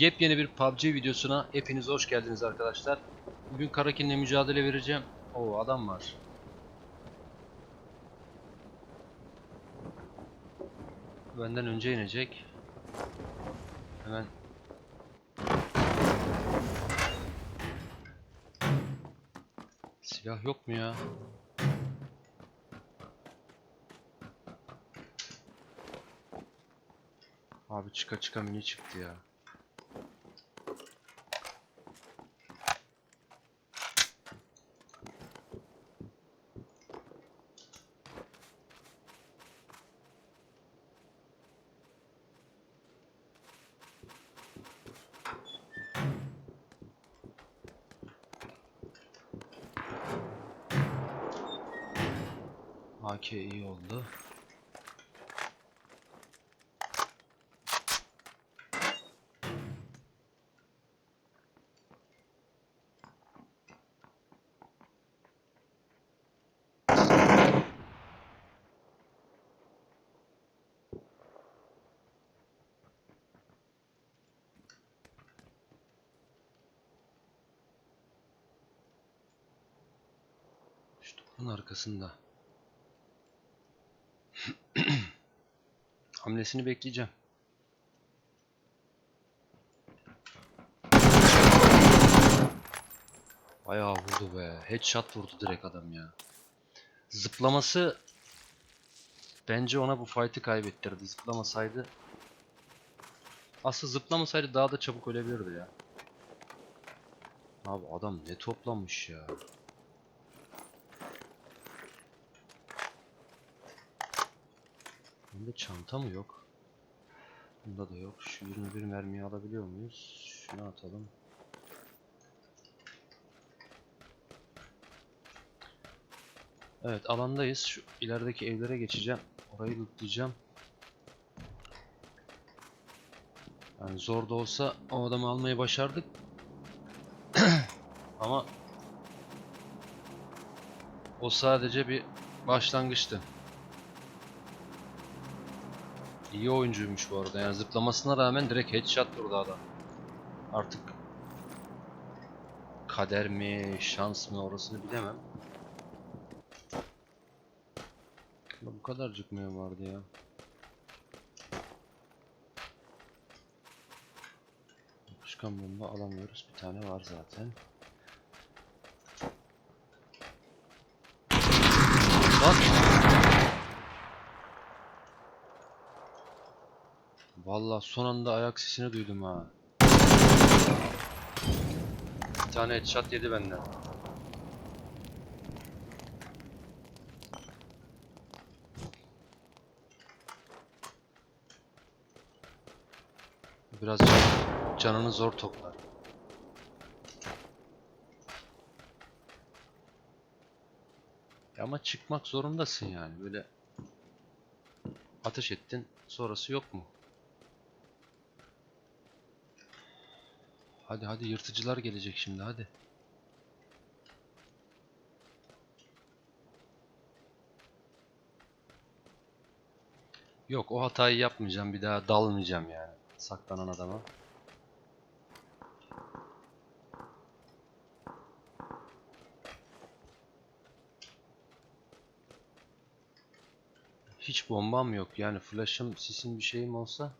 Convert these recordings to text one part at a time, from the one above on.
Yepyeni bir PUBG videosuna hepiniz hoş geldiniz arkadaşlar. Bugün Karakin'le mücadele vereceğim. Oo adam var. Benden önce inecek. Hemen Silah yok mu ya? Abi çıka çıka mini çıktı ya. AK iyi oldu. Şu duvarın arkasında. Hamlesini bekleyeceğim. Bayağı vurdu be. Headshot vurdu direkt adam ya. Zıplaması bence ona bu fight'ı kaybettirdi. Zıplamasaydı aslında zıplamasaydı daha da çabuk ölebilirdi ya. Abi adam ne toplamış ya. Bende çanta mı yok? Bunda da yok. Şu 21 mermiyi alabiliyor muyuz? Şunu atalım. Evet alandayız. Şu ilerideki evlere geçeceğim. Orayı lootlayacağım. Yani zor da olsa o adamı almayı başardık. Ama o sadece bir başlangıçtı. İyi oyuncuymuş bu arada. Yani zıplamasına rağmen direkt headshot vurdu adam. Artık kader mi, şans mı orasını bilemem. Bu kadarcık mı vardı ya? Yapışkan bomba alamıyoruz. Bir tane var zaten. Vallahi son anda ayak sesini duydum ha. Bir tane headshot yedi benden. Biraz can- canını zor toplar. Ama çıkmak zorundasın yani böyle ateş ettin sonrası yok mu? Hadi hadi yırtıcılar gelecek şimdi hadi. Yok o hatayı yapmayacağım bir daha dalmayacağım yani saklanan adama. Hiç bombam yok yani flash'ım sisin bir şeyim olsa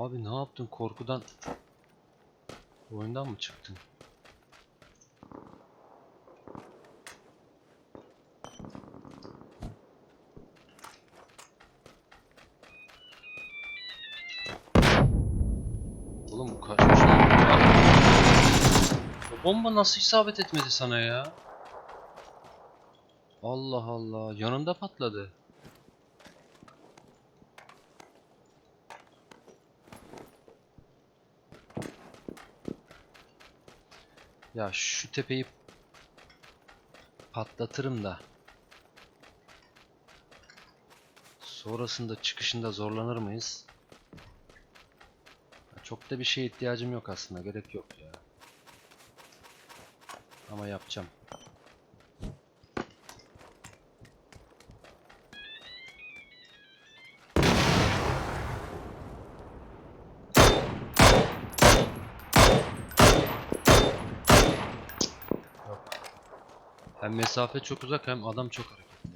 Abi ne yaptın korkudan oyundan mı çıktın? Oğlum bu kaçmış bomba nasıl isabet etmedi sana ya? Allah Allah yanında patladı. Ya şu tepeyi patlatırım da. Sonrasında çıkışında zorlanır mıyız? Çok da bir şeye ihtiyacım yok aslında. Gerek yok ya. Ama yapacağım. Hem mesafe çok uzak hem adam çok hareketli.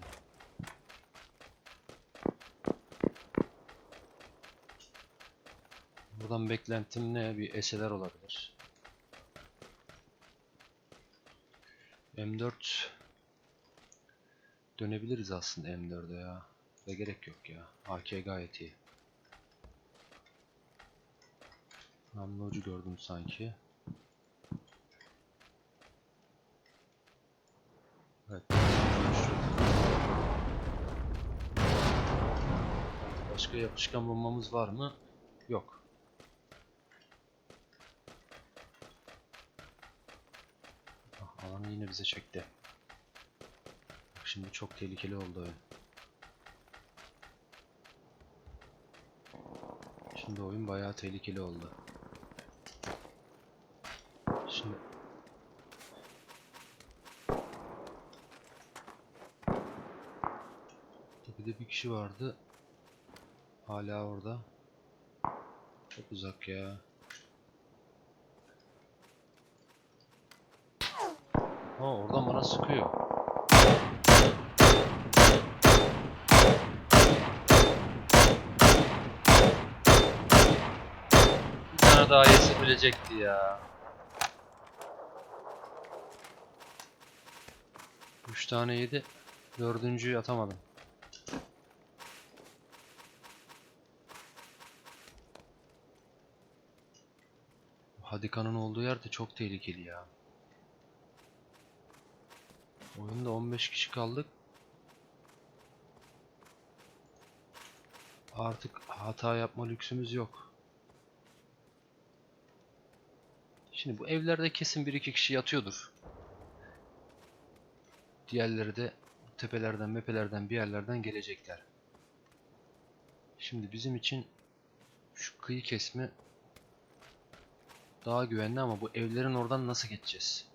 Buradan beklentim ne? Bir eseler olabilir. M4 dönebiliriz aslında M4'e ya. Ve gerek yok ya. AK gayet iyi. Namlu gördüm sanki. Başka yapışkan bombamız var mı? Yok. Ah, alanı yine bize çekti. Bak Şimdi çok tehlikeli oldu. Şimdi oyun bayağı tehlikeli oldu. Şimdi Tepede bir kişi vardı. Hala orada. Çok uzak ya. Ha oradan bana sıkıyor. Bir tane daha yesi bilecekti ya. Üç tane yedi. Dördüncüyü atamadım. Hadika'nın olduğu yer de çok tehlikeli ya. Oyunda 15 kişi kaldık. Artık hata yapma lüksümüz yok. Şimdi bu evlerde kesin bir iki kişi yatıyordur. Diğerleri de tepelerden, mepelerden bir yerlerden gelecekler. Şimdi bizim için şu kıyı kesme daha güvenli ama bu evlerin oradan nasıl geçeceğiz?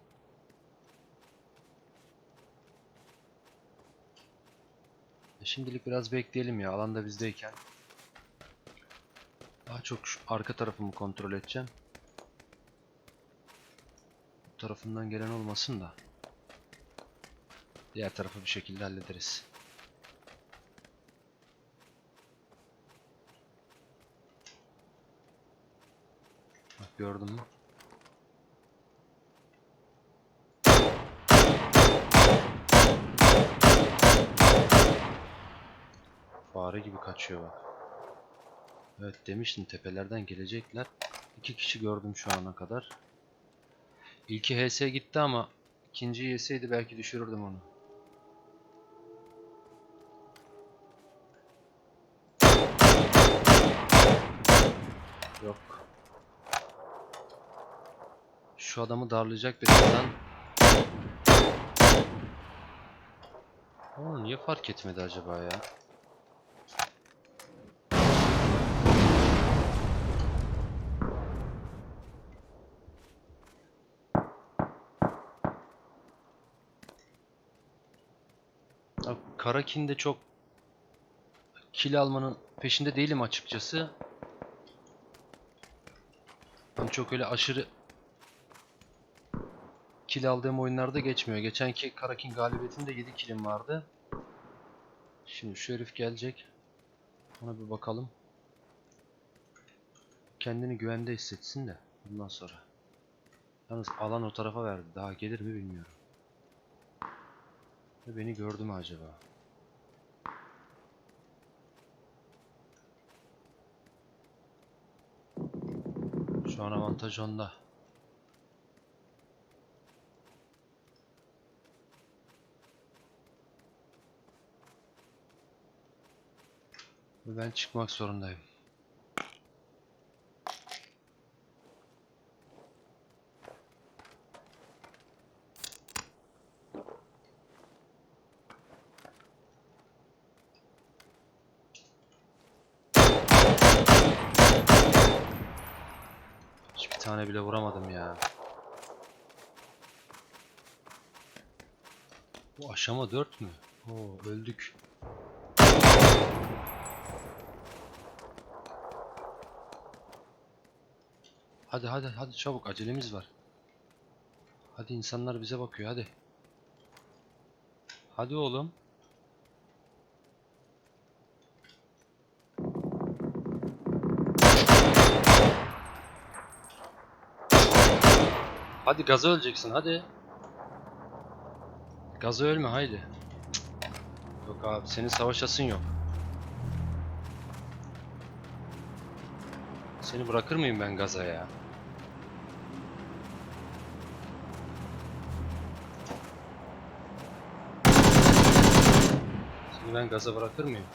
E Şimdilik biraz bekleyelim ya alanda bizdeyken. Daha çok şu arka tarafımı kontrol edeceğim. Bu tarafından gelen olmasın da. Diğer tarafı bir şekilde hallederiz. Gördün mü? Fare gibi kaçıyor bak. Evet demiştim tepelerden gelecekler. İki kişi gördüm şu ana kadar. İlki HS gitti ama ikinci yeseydi belki düşürürdüm onu. Yok. Şu adamı darlayacak birazdan. Onu niye fark etmedi acaba ya? Ya Karakin'de çok kill almanın peşinde değilim açıkçası. Ben çok öyle aşırı kill aldığım oyunlarda geçmiyor. Geçenki Karakin galibiyetinde 7 killim vardı. Şimdi şu herif gelecek. Ona bir bakalım. Kendini güvende hissetsin de bundan sonra. Yalnız alan o tarafa verdi. Daha gelir mi bilmiyorum. Ve beni gördü mü acaba? Şu an avantaj onda. Ben çıkmak zorundayım. tane bile vuramadım ya. Bu aşama 4 mü? Oo öldük. Hadi hadi hadi çabuk acelemiz var. Hadi insanlar bize bakıyor hadi. Hadi oğlum. Hadi gaza öleceksin hadi. Gaza ölme haydi. Yok abi senin savaşasın yok. Seni bırakır mıyım ben gaza ya? Ben gaza bırakır mıyım?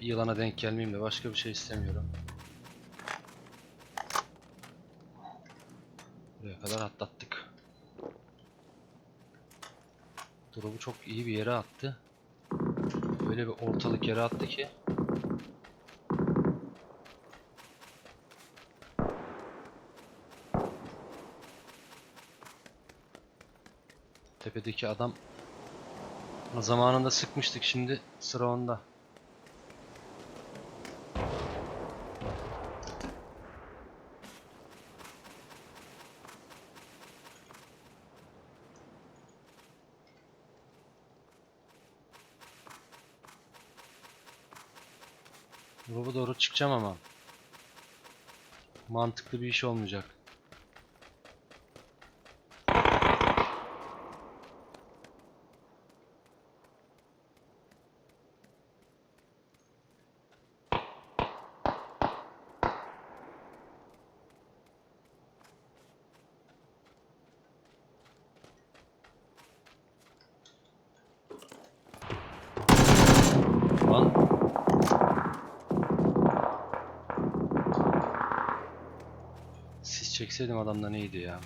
Bir yılana denk gelmeyeyim de başka bir şey istemiyorum. Buraya kadar atlattık. Drop'u çok iyi bir yere attı. Öyle bir ortalık yere attı ki. Tepedeki adam zamanında sıkmıştık şimdi sıra onda. Doğru çıkacağım ama. Mantıklı bir iş olmayacak. Lan Siz çekseydim adamda neydi ya?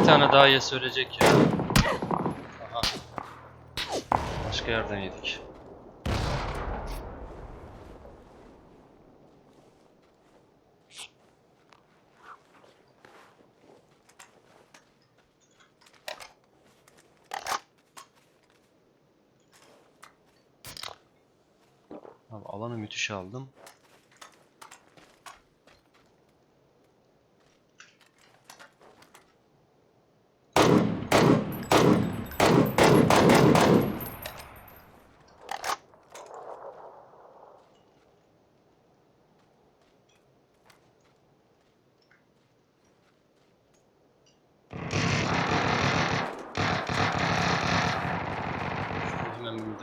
Bir tane daha ye söyleyecek ya. Aha. Başka yerden yedik. Abi alanı müthiş aldım.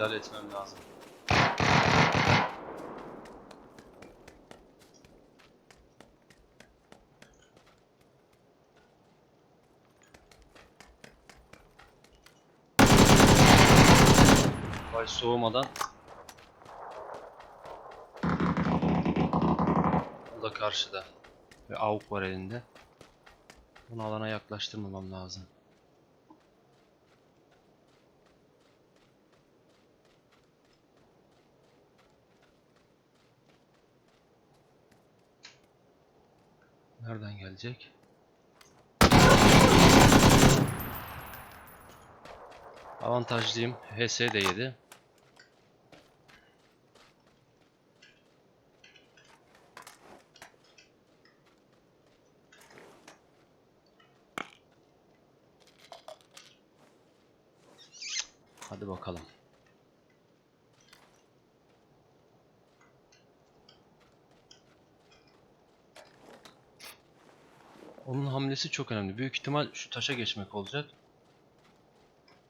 Müdahale etmem lazım. Vay soğumadan. O da karşıda. Ve avuk var elinde. Bunu alana yaklaştırmamam lazım. Nereden gelecek? Avantajlıyım. HS de yedi. Hadi bakalım. Onun hamlesi çok önemli. Büyük ihtimal şu taşa geçmek olacak.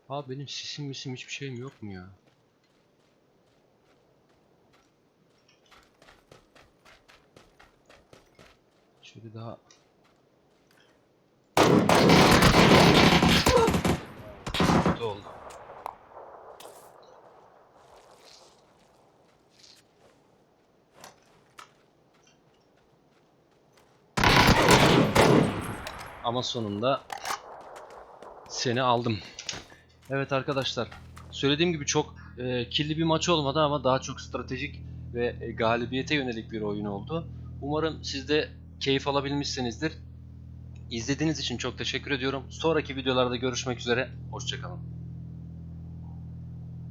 Abi benim sisim misim hiçbir şeyim yok mu ya? Şöyle daha... Oldu. Ama sonunda seni aldım. Evet arkadaşlar. Söylediğim gibi çok e, kirli bir maç olmadı ama daha çok stratejik ve e, galibiyete yönelik bir oyun oldu. Umarım siz de keyif alabilmişsinizdir. İzlediğiniz için çok teşekkür ediyorum. Sonraki videolarda görüşmek üzere. Hoşçakalın.